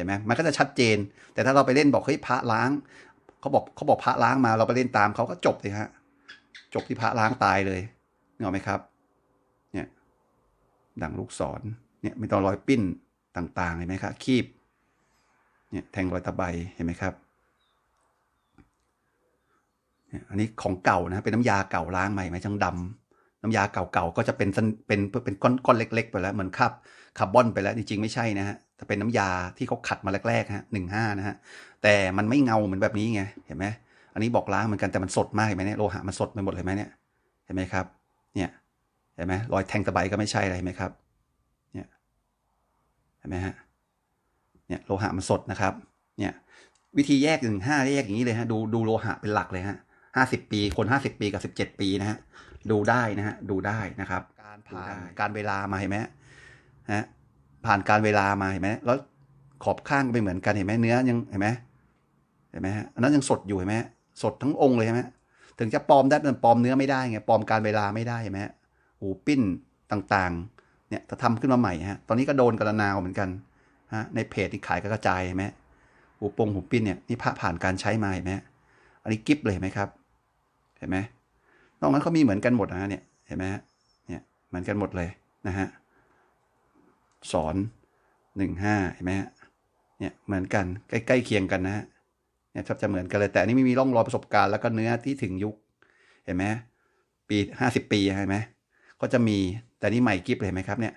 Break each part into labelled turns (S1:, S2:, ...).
S1: ห็นไหมมันก็จะชัดเจน แต่ถ้าเราไปเล่นบอกเฮ้ยพระล้างเขาบอกเขาบอกพระล้างมาเราไปเล่นตามเขาก็จบเลยฮะจบที่พระล้างตายเลยนึกออกไหมครับ เนี่ยดังลูกศรเนี่ยมีตอนรอยปิ้นต่างๆเห็นไหมครับคีบเนี่ยแทงรอยตะไบเห็นไหมครับเนี่ยอันนี้ของเก่านะเป็นน้ำยาเก่าล้างใหม่ไหมจังดำน้ำยาเก่าๆก็จะเป็นสันเป็นเป็นก้อนก้อนเล็ก ๆ ไปแล้วเหมือนคาบคาร์บอนไปแล้วจริงๆไม่ใช่นะฮะ แต่เป็นน้ำยาที่เขาขัดมาแรกๆฮะหนึ่งห้านะฮะแต่มันไม่เงาเหมือนแบบนี้ไงเห็นไหมอันนี้บอกล้างเหมือนกันแต่มันสดมากเห็นไหมเนี่ยโลหะมันสดไปหมดเลยไหมเนี่ยเห็นไหมครับ เนี่ยเห็นไหมรอยแทงตะไบก็ไม่ใช่อะไรเห็นไหมครับเนี่ยเห็นไหมฮะเนี่ยโลหะมันสดนะครับเนี่ยวิธีแยกหนึ่งห้าแยกอย่างนี้เลยฮะดูดูโลหะเป็นหลักเลยฮะห้าสิบปี คนห้าสิบปีกับสิบเจ็ดปีนะฮะดูได้นะฮะดูได้นะครับ การผ่านการเวลามาเห็นไหมฮะ ผ่านการเวลามาเห็นไหมแล้วขอบข้างไปเหมือนกันเห็นไหมเนื้อยังเห็นไหมเห็นไหมฮะอันนั้นยังสดอยู่เห็นไหมสดทั้งองค์เลยใช่ไหมถึงจะปลอมได้แต่ปลอมเนื้อไม่ได้ไงปลอมการเวลาไม่ได้เห็นไหมหูปิ้นต่างๆเนี่ยถ้าทำขึ้นมาใหม่ฮะตอนนี้ก็โดนกระนาวเหมือนกันฮะในเพจที่ขายก็กระจายเห็นไหมหูปงหูปิ้นเนี่ยนี่พระผ่านการใช้มาเห็นไหมอันนี้กิฟเลยเห็นไหมครับ เห็นไหมนอกนั้นเขามีเหมือนกันหมดนะฮะเนี่ยเห็นไหมฮะเนี่ยเหมือนกันหมดเลยนะฮะ สอนหนึ่งห้าเห็นไหมฮะเนี่ยเหมือนกันใกล้ๆเคียงกันนะฮะเนี่ยแทบจะเหมือนกันเลยแต่อันนี้ไม่มีร่องรอยประสบการณ์แล้วก็เนื้อที่ถึงยุคเห็นไหมปีห้าสิบปีเห็นไหมก็จะมีแต่นี่ใหม่กิฟเลยเห็นไหมครับเนี่ย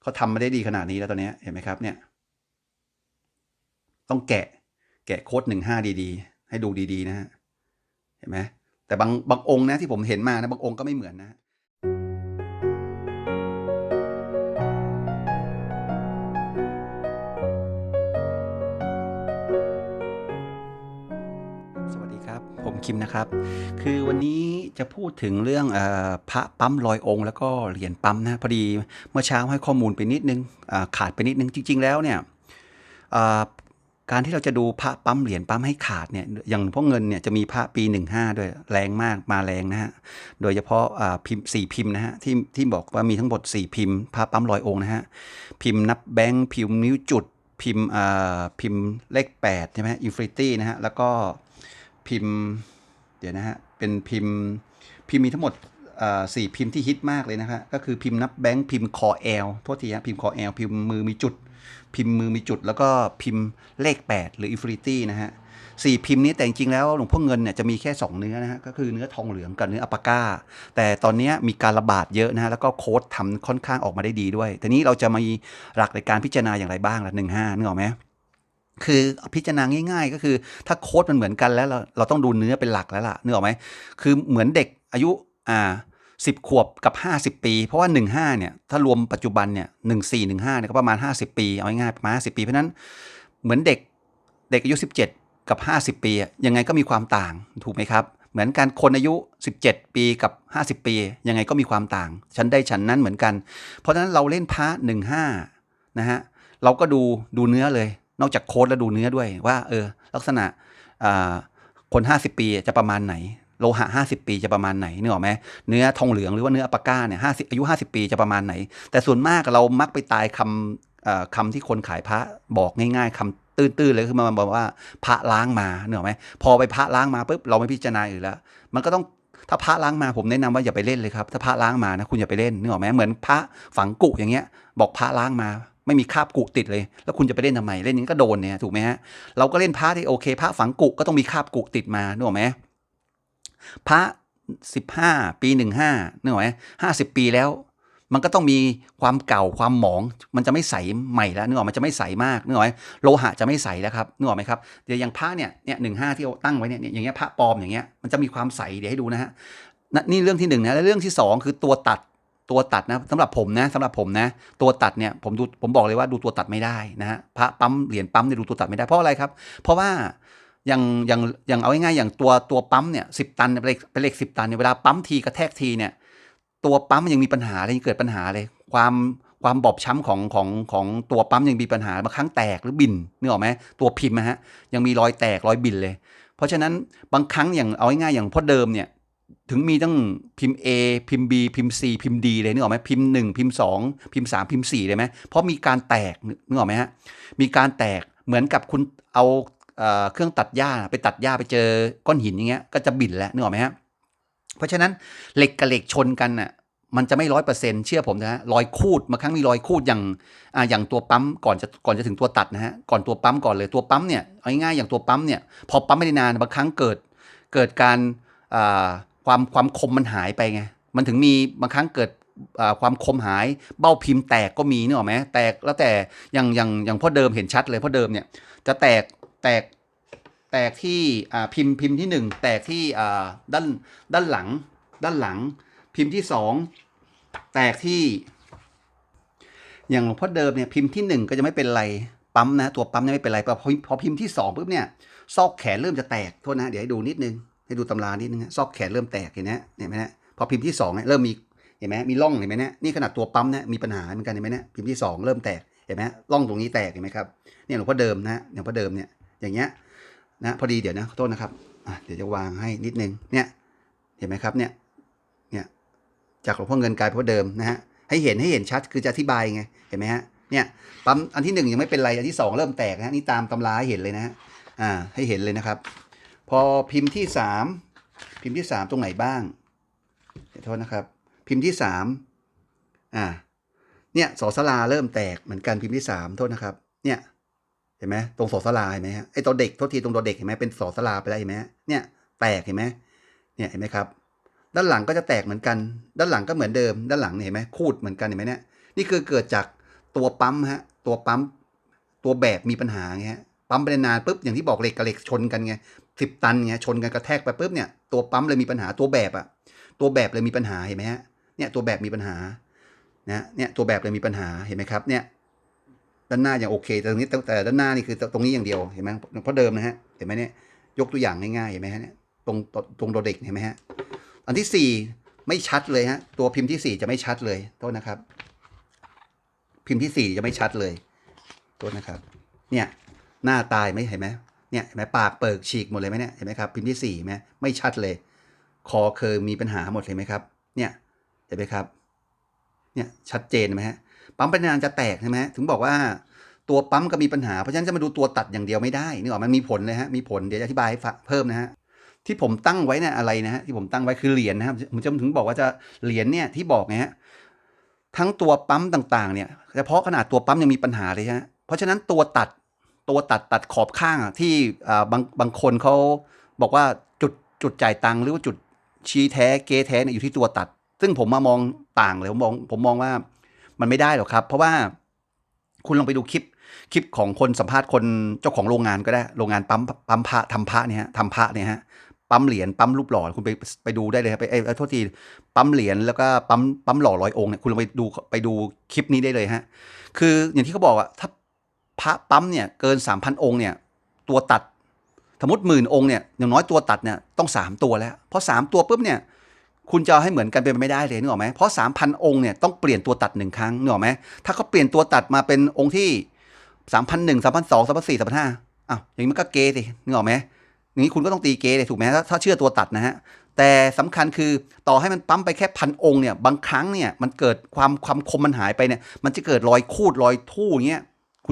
S1: เขาทำมาได้ดีขนาดนี้แล้วตอนนี้เห็นไหมครับเนี่ย ต้องแกะแกะโค้ดหนึ่งห้าดีๆ ให้ดูดีๆนะฮะเห็นไหมแต่บางบางองค์นะที่ผมเห็นมานะบางองค์ก็ไม่เหมือนนะ คิมนะครับ คือวันนี้จะพูดถึงเรื่องอพระปั๊มลอยองค์ แล้วก็เหรียญปั๊มนะพอดีเมื่อเช้าให้ข้อมูลไปนิดนึงขาดไปนิดนึงจริง ๆ แล้วเนี่ยการที่เราจะดูพระปั๊มเหรียญปั๊มให้ขาดเนี่ยอย่างพวกเงินเนี่ยจะมีพระปี 15 ด้วยแรงมากมาแรงนะฮะโดยเฉพาะพิมพ์สี่พิมพ์นะฮะที่ที่บอกว่ามีทั้งหมด4 พิมพ์พระปั๊มลอยองค์นะฮะพิมพ์นับแบงค์พิมพ์นิ้วจุดพิมพ์พิมพ์เลข8ใช่ไหมอินฟินิตี้นะฮะแล้วก็พิมพ์ เดี๋ยวนะฮะ เป็นพิมพ์พิมพ์มีทั้งหมดอ่าสี่พิมพ์ที่ฮิตมากเลยนะฮะก็คือพิมพ์นับแบงค์พิมพ์คอแอลโทษทีฮะพิมพ์คอแอลพิมพ์มือมีจุด พิมพ์มือมีจุด แล้วก็พิมพ์เลข 8 หรืออินฟินิตี้นะฮะสี่พิมพ์นี้แต่จริงๆแล้วหลวงพ่อเงินเนี่ยจะมีแค่ 2 เนื้อนะฮะก็คือเนื้อทองเหลืองกับเนื้ออัปาก้า แต่ตอนนี้มีการระบาดเยอะนะฮะแล้วก็โค้ดทำค่อนข้างออกมาได้ดีด้วยทีนี้เราจะมีหลักในการพิจารณาอย่างไรบ้างละหนึ่งห้านึกออกไหม คือพิจารณาง่าย ๆ ก็คือถ้าโค้ดมันเหมือนกันแล้วเราเราต้องดูเนื้อเป็นหลักแล้วล่ะนึกออกไหมคือเหมือนเด็กอายุอ่าสิบขวบกับ 50 ปี เพราะว่า 15เนี่ยถ้ารวมปัจจุบันเนี่ยหนึ่งสี่หนึ่งห้าเนี่ยก็ประมาณ 50 ปี เอาง่ายๆประมาณ50 ปีเพราะนั้นเหมือนเด็กเด็กอายุ 17 กับ 50 ปียังไงก็มีความต่างถูกไหมครับ เหมือนกันคนอายุ 17 ปีกับ 50 ปี ยังไงก็มีความต่างฉันได้ฉันนั้นเหมือนกัน เพราะฉะนั้นเราเล่นพระ15นะฮะเราก็ดูดูเนื้อเลย นอกจากโค้ดแล้วดูเนื้อด้วยว่า เออ ลักษณะอ่าคน 50 ปีจะประมาณไหน โลหะ 50 ปีจะประมาณไหนเนึกออกไหมเนื้อทองเหลืองหรือว่าเนื้ออปาก้าเนี่ยห้าสิอายุ 50 ปีจะประมาณไหน แต่ส่วนมากเรามักไปตายคำคำที่คนขายพระบอกง่ายๆคำตื้นๆเลยคือมันบอกว่าพระล้างมาเนึกอไหมพอไปพระล้างมาปุ๊บเราไม่พิจารณาอีกแล้ว มันก็ต้องถ้าพระล้างมาผมแนะนำว่าอย่าไปเล่นเลยครับ ถ้าพระล้างมานะคุณอย่าไปเล่นนึกออกไหมเหมือนพระฝังกุอย่างเงี้ย บอกพระล้างมา ไม่มีคาบกุติดเลย แล้วคุณจะไปเล่นทำไมเล่นนี้ก็โดนเนี่ยถูกไหมฮะเราก็เล่นพระที่โอเค พระฝังกุก็ต้องมีคาบกุติดมานึกออกไหมพระสิบห้าปีหนึ่งห้านึกออกไหมห้าสิบปีแล้วมันก็ต้องมีความเก่าความหมอง มันจะไม่ใสใหม่แล้วนึกออกมันจะไม่ใสมากนึกออกไหมโลหะจะไม่ใสแล้วครับนึกออกไหมครับเดี๋ยวอย่างพระเนี่ยเนี่ยหนึ่งห้าที่เราตั้งไว้เนี่ยอย่างเงี้ยพระปลอมอย่างเงี้ยมันจะมีความใสเดี๋ยวให้ดูนะฮะนี่เรื่องที่หนึ่งนะแล้วเรื่องที่สองคือตัวตัด ตัวตัดนะสำหรับผมนะสำหรับผมนะ ตัวตัดเนี่ยผมดูผมบอกเลยว่าดูตัวตัดไม่ได้นะฮะพระปั๊มเหรียญปั๊มเนี่ยดูตัวตัดไม่ได้เพราะอะไรครับ เพราะว่าอย่างอย่างอย่างเอาง่ายๆอย่างตัวตัวปั๊มเนี่ยสิบตันเป็นเหล็กเป็นเหล็กสิบตันเนี่ยเวลาปั๊มทีกระแทกทีเนี่ยตัวปั๊มมันยังมีปัญหาเลยยังเกิดปัญหาเลย ความความบอบช้ำของของของตัวปั๊มยังมีปัญหาบางครั้งแตกหรือบินนึกออกไหมตัวพิมพ์นะฮะยังมีรอยแตกรอยบินเลย เพราะฉะนั้นบางครั้งอย่างเอาง่ายๆอย่างพ่อเดิมเนี่ย ถึงมีตั้งพิมพ์ A พิมพ์ B พิมพ์ C พิมพ์ D เลยนึกออกไหมพิมพ์ 1 พิมพ์ 2 พิมพ์ 3 พิมพ์4เลยไหมเพราะมีการแตกนึกออกไหมฮะมีการแตกเหมือนกับคุณเอาเอเครื่องตัดหญ้าไปตัดหญ้าไปเจอก้อนหินอย่างเงี้ยก็จะบิ่นแล้วนึกออกไหมฮะเพราะฉะนั้นเหล็กกับเหล็กชนกันน่ะมันจะไม่ร้อยเปอร์เซ็นเชื่อผมนะฮะรอยคูดบางครั้งมีรอยคูดอย่างอ่าอย่างตัวปั๊มก่อนจะก่อนจะถึงตัวตัดนะฮะก่อนตัวปั๊มก่อนเลยตัวปั๊มเนี่ยเอาง่ายๆอย่างตัวปั๊มเนี่ยพอปั๊มไม่ได้นานบางครั้งเกิดเกิดการอ่า ความความคมมันหายไปไง มันถึงมีบางครั้งเกิดความคมหายเบ้าพิมพ์แตกก็มีนึกออกไหมแตกแล้วแต่อย่างอย่างอย่างพ่อเดิมเห็นชัดเลยพ่อเดิมเนี่ยจะแตกแตกแตกที่พิมพ์พิมพ์ที่หนึ่งแตกที่ด้านด้านหลัง ด้านหลัง พิมพ์ที่สองแตกที่ อย่างหลวงพ่อเดิมเนี่ยพิมพ์ที่หนึ่งก็จะไม่เป็นไรปั๊มนะตัวปั๊มเนี่ยไม่เป็นไรพอพอพิมพ์ที่สองปุ๊บเนี่ยซอกแขนเริ่มจะแตกโทษนะเดี๋ยวให้ดูนิดนึง ให้ดูตำรานิดนึงนะซอกแขนเริ่มแตกเห็นไหมเห็นไหมนะพอพิมพ์ที่สองเนี่ยเริ่มมีเห็นไหมมีร่องเห็นไหมเนี่ยนี่ขนาดตัวปั๊มเนี่ยมีปัญหาเหมือนกันเห็นไหมเนี่ยพิมพ์ที่สองเริ่มแตกเห็นไหมร่องตรงนี้แตกเห็นไหมครับเนี่ยหลวงพ่อเดิมนะหลวงพ่อเดิมเนี่ยอย่างเงี้ยนะพอดีเดี๋ยวนะขอโทษนะครับเดี๋ยวจะวางให้นิดนึงเนี่ยเห็นไหมครับเนี่ยเนี่ยจากหลวงพ่อเงินกลายเป็นพ่อเดิมนะฮะให้เห็นให้เห็นชัดคือจะอธิบายไงเห็นไหมฮะเนี่ยปั๊มอันที่หนึ่งยังไม่เป็นไรอันที่สองเริ่มแตกนะฮะนี่ตามตำราให้เห็นเลยนะฮะอ่าให้เห็นเลยนะครับ พอพิมพ์ที่สามพิมพ์ที่สามตรงไหนบ้างขอโทษนะครับ พิมพ์ที่สามอ่าเนี่ยสอสลาเริ่มแตกเหมือนกันพิมพ์ที่สามโทษนะครับ เนี่ยเห็นไหมตรงสอสลาเห็นไหมฮะไอตัวเด็กโทษทีตรงตัวเด็กเห็นไหมเป็นสอสลาไปแล้วเห็นไหมเนี่ยแตกเห็นไหมเนี่ยเห็นไหมครับ ด้านหลังก็จะแตกเหมือนกัน ด้านหลังก็เหมือนเดิม ด้านหลังเนี่ยเห็นไหมคูดเหมือนกันเห็นไหมเนี่ยนี่คือเกิดจากตัวปั๊มฮะตัวปั๊มตัวแบบมีปัญหาไงฮะปั๊มไปนานปุ๊บอย่างที่บอกเหล็กกับเหล็กชนกันไง สิบตันไงชนกันกระแทกไปปุ๊บเนี่ยตัวปั๊มเลยมีปัญหาตัวแบบอะตัวแบบเลยมีปัญหาเห็นไหมฮะเนี่ยตัวแบบมีปัญหานะเนี่ยตัวแบบเลยมีปัญหาเห็นไหมครับเนี่ยด้านหน้ายังโอเคแต่ตรงนี้แต่ด้านหน้านี่คือตรงนี้อย่างเดียวเห็นไหมเพราะเดิมนะฮะเห็นไหมเนี่ยยกตัวอย่างง่ายๆเห็นไหมฮะเนี่ยตรงตรงตัวเด็กเห็นไหมฮะอันที่สี่ไม่ชัดเลยฮะตัวพิมพ์ที่สี่จะไม่ชัดเลยโทษนะครับ พิมพ์ที่สี่จะไม่ชัดเลยโทษนะครับ เนี่ยหน้าตายไหมเห็นไหม เนี่ยเห็นไหมปากเปิกฉีกหมดเลยไหมเนี่ยเห็นไหมครับพิมพ์ที่สี่ไหมไม่ชัดเลย คอเคยมีปัญหาหมดเลยไหมครับเนี่ยเห็นไหมครับเนี่ยชัดเจนไหมฮะปั๊มปริมาจะแตกใช่ไหมถึงบอกว่าตัวปั๊มก็มีปัญหาเพราะฉะนั้นจะมาดูตัวตัดอย่างเดียวไม่ได้นึกออกมันมีผลเลยฮะมีผลเดี๋ยวจะอธิบายเพิ่มนะฮะที่ผมตั้งไว้เนี่ยอะไรนะฮะที่ผมตั้งไว้คือเหรียญนะครับผมจะถึงบอกว่าจะเหรียญเนี่ยที่บอกไงฮะทั้งตัวปั๊มต่างๆเนี่ยเฉพาะขนาดตัวปั๊มยังมีปัญหาเลยฮะเพราะฉะนั้นตัวตัด ตัวตัดตัดขอบข้างอะที่บางบางคนเขาบอกว่าจุดจุดจ่ายตังค์หรือว่าจุดชี้แท้เกแท้เนี่ยอยู่ที่ตัวตัด ซึ่งผมมามองต่างเลยผมมองผมมองว่ามันไม่ได้หรอกครับ เพราะว่าคุณลองไปดูคลิปคลิปของคนสัมภาษณ์คนเจ้าของโรงงานก็ได้โรงงานปั๊มปั๊มพระทำพระเนี่ยฮะทำพระเนี่ยฮะปั๊มเหรียญปั๊มรูปหล่อคุณไปไปดูได้เลยครับไปเอ้ยเอ้ยโทษทีปั๊มเหรียญแล้วก็ปั๊มปั๊มหล่อร้อยองค์เนี่ยคุณลองไปดูไปดูคลิปนี้ได้เลยฮะคืออย่างที่เขาบอกอะถ้า พระปั๊มเนี่ยเกินสามพันองค์เนี่ยตัวตัดสมมติหมื่นองค์เนี่ยอย่างน้อยตัวตัดเนี่ยต้องสามตัวแล้ว เพราะสามตัวปุ๊บเนี่ยคุณจะให้เหมือนกันเป็นไปไม่ได้เลยนึกออกไหมเพราะสามพันองค์เนี่ยต้องเปลี่ยนตัวตัดหนึ่งครั้งนึกออกไหมถ้าเขาเปลี่ยนตัวตัดมาเป็นองค์ที่สามพันหนึ่งสามพันสองสามพันสี่สามพันห้าอ้าวอย่างนี้มันก็เกยสินึกออกไหมอย่างนี้คุณก็ต้องตีเกยเลยถูกไหมถ้าถ้าเชื่อตัวตัดนะฮะแต่สำคัญคือต่อให้มันปั๊มไปแค่พันองค์เนี่ยบางครั้งเนี่ยมันเกิดความความคมมันหายไปเนี่ยมันจะเกิดรอยคูดรอยทู่อย่างเงี้ย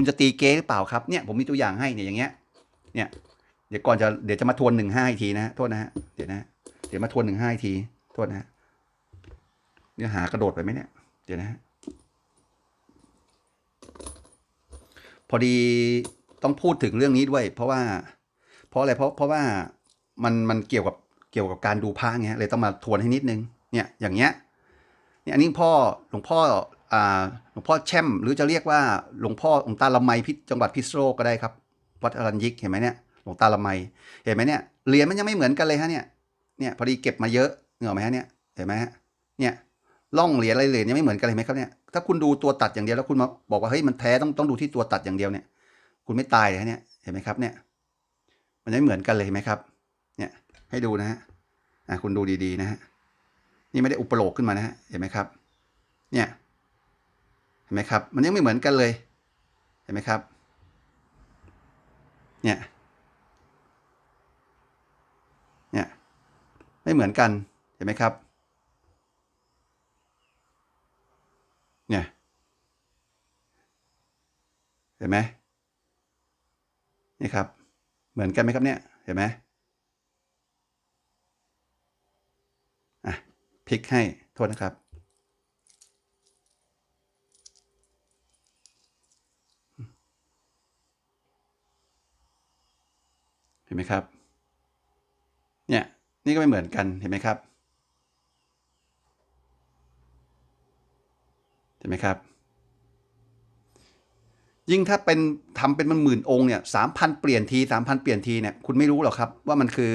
S1: คุณจะตีเกย์หรือเปล่าครับเนี่ยผมมีตัวอย่างให้เนี่ยอย่างเงี้ยเนี่ยเดี๋ยวก่อนจะเดี๋ยวจะมาทวนหนึ่งห้าอีกทีนะฮะโทษนะฮะเดี๋ยวนะฮะเดี๋ยวมาทวนหนึ่งห้าอีกทีโทษนะฮะเนื้อหากระโดดไปไหมเนี่ยเดี๋ยวนะฮะพอดีต้องพูดถึงเรื่องนี้ด้วย เพราะว่า เพราะอะไรเพราะเพราะว่ามันมันเกี่ยวกับเกี่ยวกับการดูพระไงเลยต้องมาทวนให้นิดนึงเนี่ยอย่างเงี้ยเนี่ยอันนี้พ่อหลวงพ่อ หลวงพ่อแช่มหรือจะเรียกว่าหลวงพ่อหลวงตาละไมพิจังหวัดพิษโลกก็ได้ครับ วัดอรัญยิกเห็นไหมเนี่ยหลวงตาละไมเห็นไหมเนี่ยเหรียญมันยังไม่เหมือนกันเลยฮะเนี่ยเนี่ยพอดีเก็บมาเยอะเหงออไหมฮะเนี่ยเห็นไหมฮะเนี่ยล่องเหรียญอะไรเหรียญยังไม่เหมือนกันเลยไหมครับเนี่ยถ้าคุณดูตัวตัดอย่างเดียวแล้วคุณมาบอกว่าเฮ้ยมันแท้ต้องต้องดูที่ตัวตัดอย่างเดียวเนี่ย คุณไม่ตายเลยฮะเนี่ยเห็นไหมครับเนี่ย มันไม่เหมือนกันเลยเห็นไหมครับ เนี่ยให้ดูนะฮะอะคุณดูดีๆนะฮะนี่ไม่ได้อุปโลกขึ้นมานะฮะเห็นไหมครับ เนี่ย ห็นไหมครับ มันยังไม่เหมือนกันเลย เห็นไหมครับ เนี่ย เนี่ย ไม่เหมือนกัน เห็นไหมครับ เนี่ย เห็นไหมนี่ครับ เหมือนกันไหมครับเนี่ย เห็นไหมอะพลิกให้ โทษนะครับ เห็นไหมครับ เนี่ย นี่ก็ไม่เหมือนกัน เห็นไหมครับ เห็นไหมครับ ยิ่งถ้าเป็นทำเป็นมันหมื่นองค์เนี่ยสามพันเปลี่ยนทีสามพันเปลี่ยนทีเนี่ย คุณไม่รู้หรอกครับ ว่ามันคือ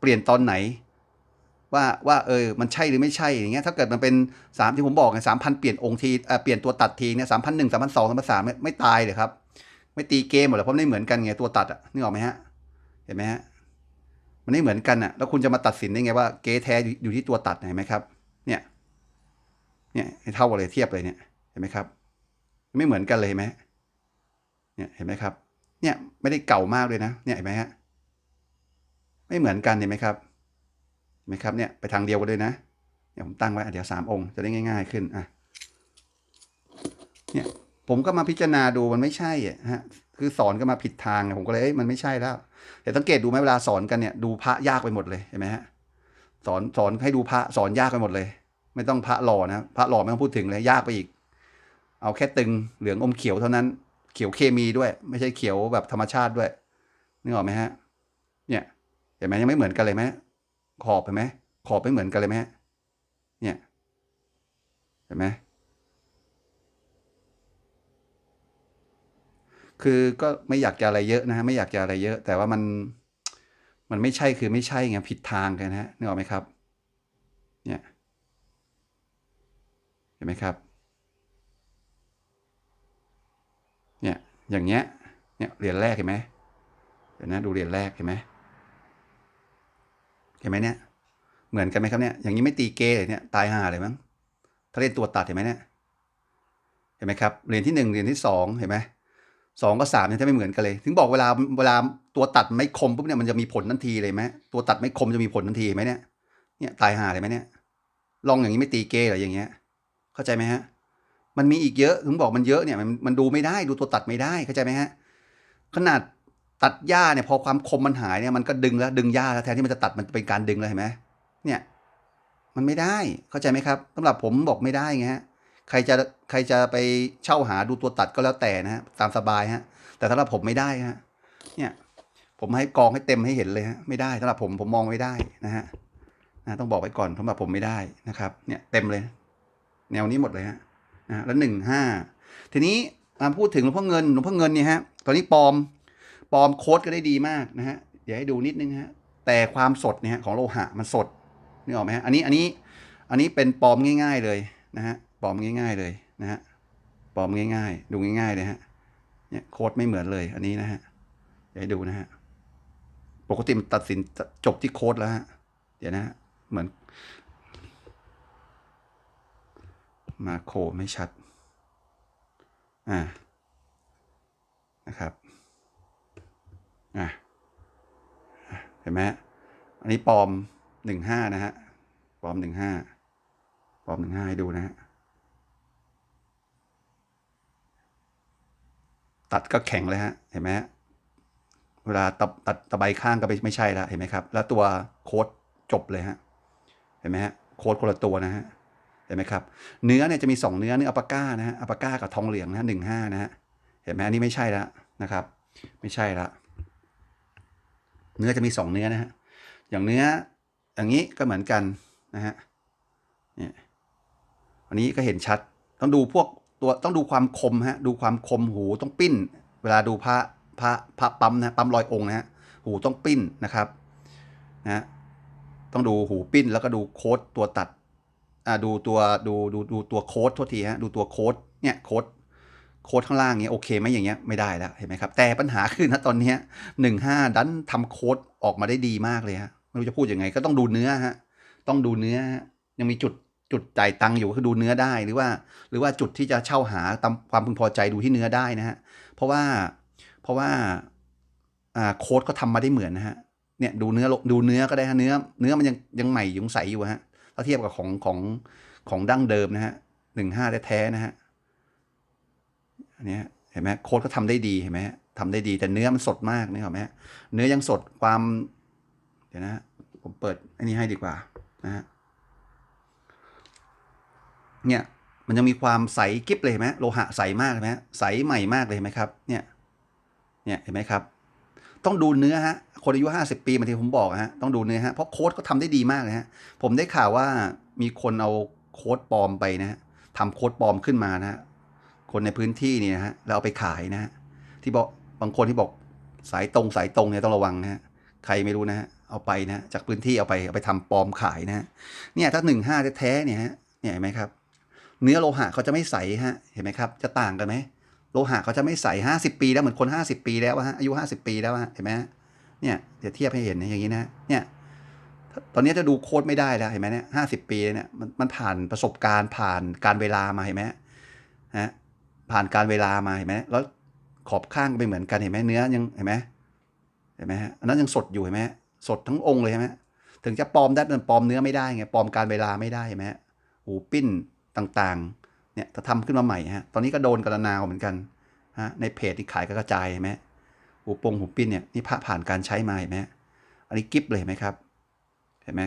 S1: เปลี่ยนตอนไหน ว่าว่าเออ มันใช่หรือไม่ใช่ อย่างเงี้ย ถ้าเกิดมันเป็นสามที่ผมบอกไงสามพันเปลี่ยนองค์ทีเปลี่ยนตัวตัดทีเนี่ยสามพันหนึ่งสามพันสองสามพันสามไม่ตายเลยครับ ไม่ตีเกมหมดหรอกเพราะไม่เหมือนกันไงตัวตัดอะนึกออกไหมฮะ ห็นไหมฮะมันไม่เหมือนกันอะแล้วคุณจะมาตัดสินได้ไงว่าเก๊แท้อยู่ที่ตัวตัดเห็นไหมครับ เนี่ยเนี่ยเท่ากันเลยเทียบเลยเนี่ยเห็นไหมครับ ไม่เหมือนกันเลยเห็นไหมเนี่ยเห็นไหมครับ เนี่ยไม่ได้เก่ามากเลยนะ เนี่ยเห็นไหมฮะไม่เหมือนกันเห็นไหมครับเห็นไหมครับเนี่ยไปทางเดียวกันเลยนะเนี่ยผมตั้งไว้เดี๋ยวสามองค์จะได้ง่าย ๆ ขึ้นอะเนี่ยผมก็มาพิจารณาดูมันไม่ใช่อะฮะ คือสอนก็มาผิดทางผมก็เลยมันไม่ใช่แล้ว แต่สังเกตดูไหมเวลาสอนกันเนี่ยดูพระยากไปหมดเลยเห็นไหมฮะสอนสอนให้ดูพระสอนยากไปหมดเลย ไม่ต้องพระหล่อนะพระหล่อไม่ต้องพูดถึงเลยยากไปอีก เอาแค่ตึงเหลืองอมเขียวเท่านั้น เขียวเคมีด้วย ไม่ใช่เขียวแบบธรรมชาติด้วยนึกออกไหมฮะ เนี่ยเห็นไหมยังไม่เหมือนกันเลยไหมขอบเห็นไหมขอบไม่เหมือนกันเลยไหมฮะเนี่ยเห็นไหม คือก็ไม่อยากจะอะไรเยอะนะฮะไม่อยากจะอะไรเยอะ แต่ว่ามันมันไม่ใช่คือไม่ใช่ไงผิดทางกันนะฮะนึกออกไหมครับ เนี่ยเห็นไหมครับ เนี่ยอย่างเงี้ยเนี่ยเหรียญแรกเห็นไหมเดี๋ยวนะดูเหรียญแรกเห็นไหมเห็นไหมเนี่ยเหมือนกันไหมครับเนี่ยอย่างนี้ไม่ตีเกเลยเนี่ยตายห่าเลยมั้งถ้าเล่นตัวตัดเห็นไหมเนี่ยเห็นไหมครับเหรียญที่หนึ่งเหรียญที่สองเห็นไหม สองกับสามเนี่ยถ้าไม่เหมือนกันเลย ถึงบอกเวลาเวลาตัวตัดไม่คมปุ๊บเนี่ยมันจะมีผลทันทีเลยไหมตัวตัดไม่คมจะมีผลทันทีไหมเนี่ยเนี่ยตายห่าเลยไหมเนี่ยลองอย่างนี้ไม่ตีเกเหรออย่างเงี้ย เข้าใจไหมฮะ มันมีอีกเยอะถึงบอกมันเยอะเนี่ยมันมันดูไม่ได้ดูตัวตัดไม่ได้เข้าใจไหมฮะ ขนาดตัดหญ้าเนี่ยพอความคมมันหายเนี่ยมันก็ดึงแล้วดึงหญ้าแล้วแทนที่มันจะตัดมันเป็นการดึงเลยเห็นไหมเนี่ย มันไม่ได้เข้าใจไหมครับสำหรับผมบอกไม่ได้ไงฮะ ใครจะใครจะไปเช่าหาดูตัวตัดก็แล้วแต่นะฮะตามสบายฮะ แต่สำหรับผมไม่ได้ฮะเนี่ยผมให้กองให้เต็มให้เห็นเลยฮะไม่ได้สำหรับผมผมมองไม่ได้นะฮะนะต้องบอกไว้ก่อนสำหรับผมไม่ได้นะครับ เนี่ยเต็มเลย แนวนี้หมดเลยฮะนะแล้วหนึ่งห้าทีนี้มาพูดถึงหลวงพ่อเงินหลวงพ่อเงินเนี่ยฮะตอนนี้ปลอมปลอมโค้ดก็ได้ดีมากนะฮะเดี๋ยวให้ดูนิดนึงฮะแต่ความสดเนี่ยของโลหะมันสดนึกออกไหมฮะอันนี้อันนี้อันนี้เป็นปลอมง่าย ๆเลยนะฮะ ปลอมง่าย ๆเลยนะฮะปลอมง่ายๆ ดูง่ายๆเลยฮะเนี่ยโค้ดไม่เหมือนเลยอันนี้นะฮะเดี๋ยวดูนะฮะปกติมันตัดสินจบที่โค้ดแล้วฮะเดี๋ยวนะฮะเหมือน มาโคไม่ชัด อ่านะครับอ่าเห็นไหมอันนี้ปลอมหนึ่งห้านะฮะปลอมหนึ่งห้าปลอมหนึ่งห้าให้ดูนะฮะ ตัดก็แข็งเลยฮะเห็นไหมฮะเวลาตัดตัดตะไบข้างก็ไม่ไม่ใช่แล้วเห็นไหมครับ แล้วตัวโค้ดจบเลยฮะเห็นไหมฮะโค้ดคนละตัวนะฮะเห็นไหมครับ เนื้อเนี่ยจะมีสองเนื้อเนื้ออัปาก้านะฮะอัปาก้ากับทองเหลืองนะฮะหนึ่งห้านะฮะเห็นไหมอันนี้ไม่ใช่แล้วนะครับ ไม่ใช่ละเนื้อจะมีสองเนื้อนะฮะอย่างเนื้ออย่างนี้ก็เหมือนกันนะฮะเนี่ยอันนี้ก็เห็นชัดต้องดูพวก ตัวต้องดูความคมฮะดูความคมหูต้องปิ้น เวลาดูพระพระพระปั๊มนะปั๊มลอยองค์นะฮะหูต้องปิ้นนะครับนะต้องดูหูปิ้นแล้วก็ดูโค้ดตัวตัดอ่าดูตัวดูดูดูตัวโค้ดโทษทีฮะดูตัวโค้ดเนี่ยโค้ดโค้ดข้างล่างเนี้ยโอเคไหมอย่างเงี้ยไม่ได้แล้วเห็นไหมครับแต่ปัญหาคือนะตอนเนี้ยหนึ่งห้าดันทำโค้ดออกมาได้ดีมากเลยฮะไม่รู้จะพูดยังไงก็ต้องดูเนื้อฮะต้องดูเนื้อฮะยังมีจุด จุดจ่ายตังค์อยู่คือดูเนื้อได้หรือว่า หรือว่าจุดที่จะเช่าหาตามความพึงพอใจดูที่เนื้อได้นะฮะเพราะว่าเพราะว่าโค้ดเขาทำมาได้เหมือนนะฮะเนี่ยดูเนื้อดูเนื้อก็ได้ฮะเนื้อ เนื้อมันยังยังใหม่ยังใสอยู่ฮะถ้าเทียบกับของของของดั้งเดิมนะฮะหนึ่งห้าแท้ๆนะฮะอันนี้เห็นไหมโค้ดเขาทำได้ดีเห็นไหมททำได้ดีแต่เนื้อมันสดมากนี่เหรอไหมเนื้อยังสดความ เดี๋ยวนะฮะผมเปิดอันนี้ให้ดีกว่านะฮะ เนี่ยมันยังมีความใสกิ๊บเลยไหมโลหะใสมากเห็นไหมใสใหม่มากเลยไหมครับเนี่ยเนี่ยเห็นไหมครับ ต้องดูเนื้อฮะคนอายุห้าสิบปีบางทีผมบอกฮะต้องดูเนื้อฮะเพราะโค้ดเขาทำได้ดีมากเลยฮะผมได้ข่าวว่ามีคนเอาโค้ดปลอมไปนะฮะทำโค้ดปลอมขึ้นมานะฮะคนในพื้นที่นี่นะฮะแล้วเอาไปขายนะฮะที่บอกบางคนที่บอกสายตรงสายตรงเนี่ยต้องระวังนะฮะใครไม่รู้นะฮะเอาไปนะจากพื้นที่เอาไปเอาไปทำปลอมขายนะฮะเนี่ยถ้าหนึ่งห้าแท้ๆเนี่ยฮะเนี่ยเห็นไหมครับ เนื้อโลหะเขาจะไม่ใสฮะ เห็นไหมครับ จะต่างกันไหม โลหะเขาจะไม่ใสห้าสิบปีแล้วเหมือนคนห้าสิบปีแล้วฮะ อายุห้าสิบปีแล้วอะเห็นไหมฮะเนี่ย เดี๋ยวเทียบให้เห็นอย่างนี้นะ เนี่ย ตอนนี้จะดูโค้ดไม่ได้แล้ว เห็นไหมเนี่ยห้าสิบปีเนี่ย มันมันผ่านประสบการณ์ผ่านการเวลามาเห็นไหมฮะ ผ่านการเวลามาเห็นไหมแล้วขอบข้างก็ไม่เหมือนกันเห็นไหมเนื้อยังเห็นไหมเห็นไหมฮะ อันนั้นยังสดอยู่เห็นไหมสดทั้งองค์เลยเห็นไหมถึงจะปลอมได้มันปลอมเนื้อไม่ได้ไง ปลอมการเวลาไม่ได้เห็นไหมหูปิ้น ต่างๆ เนี่ยถ้าทำขึ้นมาใหม่ฮะ ตอนนี้ก็โดนกระนาวเหมือนกันฮะ ในเพจที่ขายก็กระจายไหมหูปงหูปิ้นเนี่ยนี่พระผ่านการใช้มาเห็นไหมอันนี้กิฟเลยไหมครับ เห็นไหม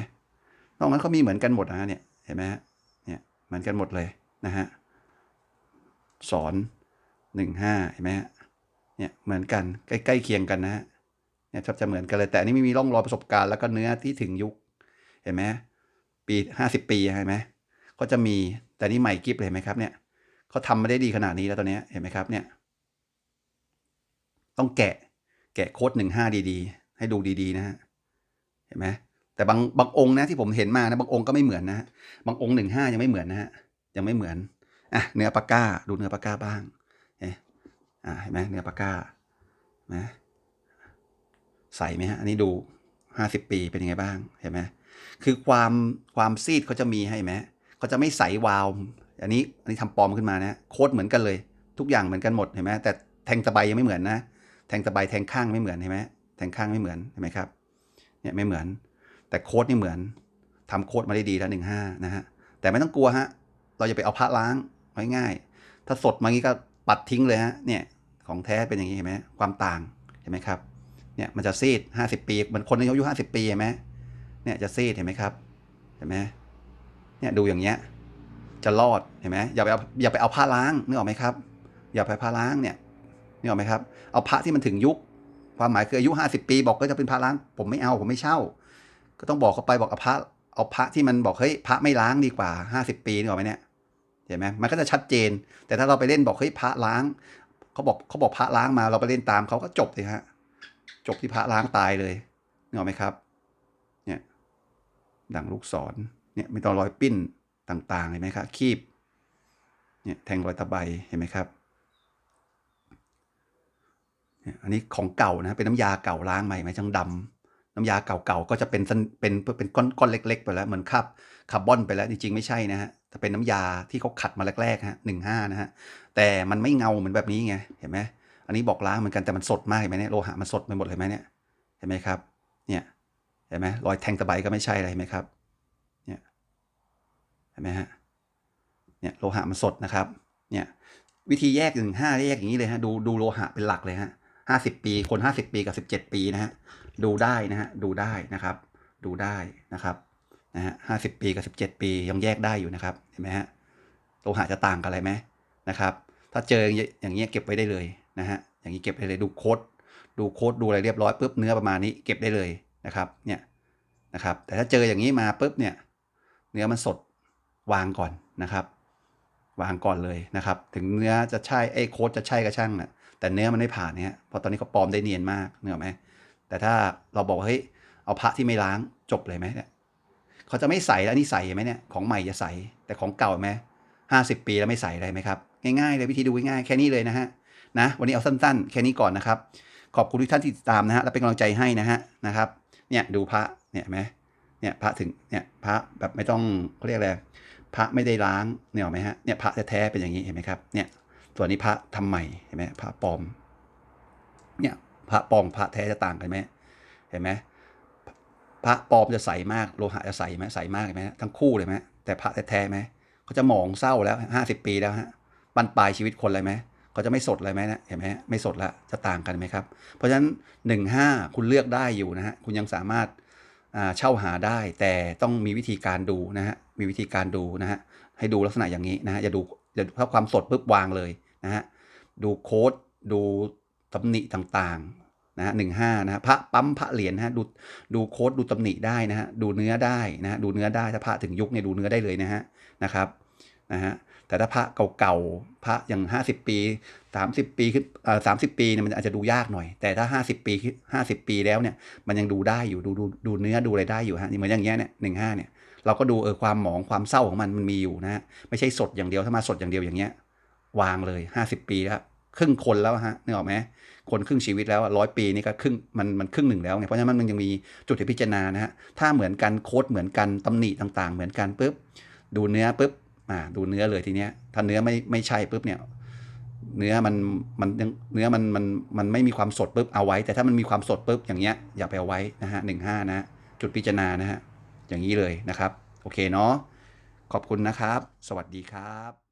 S1: นอกนั้นเขามีเหมือนกันหมดนะฮะเนี่ย เห็นไหมฮะ เนี่ยเหมือนกันหมดเลยนะฮะ สอนหนึ่งห้าเห็นไหมฮะ เนี่ยเหมือนกันใกล้ๆเคียงกันนะฮะ เนี่ยแทบจะเหมือนกันเลยแต่อันนี้ไม่มีร่องรอยประสบการณ์แล้วก็เนื้อที่ถึงยุค เห็นไหมปีห้าสิบปีเห็นไหมก็จะมี แต่นี่ใหม่กิฟเลยเห็นไหมครับเนี่ยเขาทำมาได้ดีขนาดนี้แล้วตอนนี้เห็นไหมครับเนี่ยต้องแกะแกะโค้ดหนึ่งห้าดีๆ ให้ดูดีๆนะฮะเห็นไหมแต่บางบางองค์นะที่ผมเห็นมานะบางองค์ก็ไม่เหมือนนะฮะบางองค์หนึ่งห้ายังไม่เหมือนนะฮะยังไม่เหมือนอะเนื้อปากกาดูเนื้อปากกาบ้างเอ๊ะอ่าเห็นไหมเนื้อปากก้านะใส่ไหมฮะอันนี้ดูห้าสิบปีเป็นยังไงบ้างเห็นไหมคือความความซีดเขาจะมีให้ไหม เขาจะไม่ใสวาวอันนี้อันนี้ทำปลอมขึ้นมานะโค้ดเหมือนกันเลย ทุกอย่างเหมือนกันหมดเห็นไหมแต่แทงตะไบยังไม่เหมือนนะ แทงตะไบแทงข้างไม่เหมือนเห็นไหมแทงข้างไม่เหมือนเห็นไหมครับเนี่ยไม่เหมือน แต่โค้ดนี่เหมือนทำโค้ดมาได้ดีแล้วหนึ่งห้านะฮะแต่ไม่ต้องกลัวฮะเราจะไปเอาพระล้างไว้ง่าย ถ้าสดมางี้ก็ปัดทิ้งเลยฮะเนี่ยของแท้เป็นอย่างนี้เห็นไหมความต่างเห็นไหมครับเนี่ยมันจะซีดห้าสิบปีเหมือนคนอายุห้าสิบปีเห็นไหมเนี่ยจะซีดเห็นไหมครับเห็นไหม เนี่ยดูอย่างเงี้ยจะรอดเห็นไหมอย่าไปเอาอย่าไปเอาผ้าล้างนึกออกไหมครับ อย่าไปผ้าล้างเนี่ยนึกออกไหมครับ เอาพระที่มันถึงยุค ความหมายคืออายุห้าสิบปีบอกก็จะเป็นพระล้าง ผมไม่เอาผมไม่เช่า ก็ต้องบอกเขาไปบอกเอาพระเอาพระที่มันบอกเฮ้ยพระไม่ล้างดีกว่าห้าสิบปีนึกออกไหมเนี่ยเห็นไหมมันก็จะชัดเจน แต่ถ้าเราไปเล่นบอกเฮ้ยพระล้างเขาบอกเขาบอกพระล้างมาเราไปเล่นตามเขาก็จบเลยฮะจบที่พระล้างตายเลยนึกออกไหมครับ เนี่ยดังลูกศร เนี่ยมีตอรอยปิ้นต่างๆเห็นไหมครับคีบเนี่ยแทงรอยตะไบเห็นไหมครับเนี่ยอันนี้ของเก่านะเป็นน้ำยาเก่าล้างใหม่ไหมจังดำน้ำยาเก่าๆก็จะเป็นสันเป็นเป็นก้อนก้อนเล็ก ๆ ไปแล้วเหมือนคาบคาร์บอนไปแล้วจริงๆไม่ใช่นะฮะแต่เป็นน้ำยาที่เขาขัดมาแรกๆฮะหนึ่งห้านะฮะแต่มันไม่เงาเหมือนแบบนี้ไงเห็นไหมอันนี้บอกล้างเหมือนกันแต่มันสดมากเห็นไหมเนี่ยโลหะมันสดไปหมดเลยไหมเนี่ยเห็นไหมครับเนี่ยเห็นไหมรอยแทงตะไบก็ไม่ใช่อะไรเห็นไหมครับ เห็นไหมฮะเนี่ยโลหะมันสดนะครับเนี่ยวิธีแยกหนึ่งห้าแยกอย่างนี้เลยฮะดูดูโลหะเป็นหลักเลยฮะห้าสิบปีคนห้าสิบปีกับสิบเจ็ดปีนะฮะดูได้นะฮะดูได้นะครับ ดูได้นะครับนะฮะห้าสิบปีกับสิบเจ็ดปียังแยกได้อยู่นะครับเห็นไหมฮะโลหะจะต่างกันอะไรไหมนะครับ ถ้าเจออย่างเงี้ยเก็บไว้ได้เลยนะฮะอย่างนี้เก็บได้เลยดูโค้ดดูโค้ดดูอะไรเรียบร้อยปุ๊บเนื้อประมาณนี้เก็บได้เลยนะครับเนี่ยนะครับ แต่ถ้าเจออย่างนี้มาปุ๊บเนี่ย เนื้อมันสด วางก่อนนะครับ วางก่อนเลยนะครับ ถึงเนื้อจะใช่ไอ้โค้ดจะใช่ก็ช่างนะแต่เนื้อมันไม่ผ่านเนี่ยเพราะตอนนี้เขาปลอมได้เนียนมากเนื้อไหมแต่ถ้าเราบอกว่าเฮ้ยเอาพระที่ไม่ล้างจบเลยไหมเนี่ยเขาจะไม่ใส่แล้วนี่ใส่ไหมเนี่ยของใหม่จะใส่แต่ของเก่าไหมห้าสิบปีแล้วไม่ใส่อะไรไหมครับง่ายๆเลยวิธีดูง่ายๆแค่นี้เลยนะฮะนะวันนี้เอาสั้นๆ แค่นี้ก่อนนะครับ ขอบคุณทุกท่านที่ติดตามนะฮะและเป็นกำลังใจให้นะฮะนะครับเนี่ยดูพระเนี่ยไหมเนี่ยพระถึงเนี่ยพระแบบไม่ต้องเขาเรียกอะไร พระไม่ได้ล้างเนี่ยหรอไหมฮะเนี่ยพระแท้ๆเป็นอย่างนี้เห็นไหมครับเนี่ยส่วนนี้พระทำใหม่เห็นไหมพระปลอมเนี่ยพระปลอมพระแท้จะต่างกันไหมเห็นไหมพระปลอมจะใสมากโลหะจะใสไหมใสมากเห็นไหมทั้งคู่เลยไหมแต่พระแท้ๆไหมเขาจะหมองเศร้าแล้วห้าสิบปีแล้วฮะบรรปลายชีวิตคนเลยไหมก็จะไม่สดเลยไหมนะเห็นไหมไม่สดละจะต่างกันไหมครับ เพราะฉะนั้น15คุณเลือกได้อยู่นะฮะคุณยังสามารถ เช่าหาได้แต่ต้องมีวิธีการดูนะฮะมีวิธีการดูนะฮะให้ดูลักษณะอย่างนี้นะฮะอย่าดูอย่าถ้าความสดปุ๊บวางเลยนะฮะดูโค้ดดูตำหนิต่างๆนะฮะหนึ่งห้านะฮะพระปั๊มพระเหรียญนะฮะดูดูโค้ดดูตำหนิได้นะฮะดูเนื้อได้นะฮะดูเนื้อได้ถ้าพระถึงยุคเนี่ยดูเนื้อได้เลยนะฮะนะครับนะฮะ แต่ถ้าพระเก่าๆพระอย่าง 50 ปี 30 ปีขึ้นเอ่อสามสิบปีเนี่ยมันอาจจะดูยากหน่อย แต่ถ้า 50 ปีขึ้น50ปีแล้วเนี่ยมันยังดูได้อยู่ดูดูดูเนื้อดูอะไรได้อยู่ฮะเหมือนอย่างเงี้ยเนี่ยหนึ่งห้าเนี่ยเราก็ดูเออความหมองความเศร้าของมันมันมีอยู่นะฮะไม่ใช่สดอย่างเดียวถ้ามาสดอย่างเดียวอย่างเงี้ยวางเลย 50 ปีแล้วครึ่งคนแล้วฮะนึกออกไหมคนครึ่งชีวิตแล้วร้อยปีนี่ก็ครึ่งมันมันครึ่งหนึ่งแล้วไงเพราะฉะนั้นมันยังมีจุดที่พิจารณานะฮะถ้าเหมือนกันโค้ดเหมือนกันตำหนิต่างๆ เหมือนกันปุ๊บดูเนื้อปุ๊บ อ่าดูเนื้อเลยทีเนี้ยถ้าเนื้อไม่ไม่ใช่ปุ๊บเนี่ยเนื้อมันมันยังเนื้อมันมันมันไม่มีความสดปุ๊บเอาไว้ แต่ถ้ามันมีความสดปุ๊บอย่างเงี้ยอย่าไปเอาไว้นะฮะหนึ่งห้านะฮะจุดพิจารณานะฮะอย่างนี้เลยนะครับ โอเคเนาะขอบคุณนะครับ สวัสดีครับ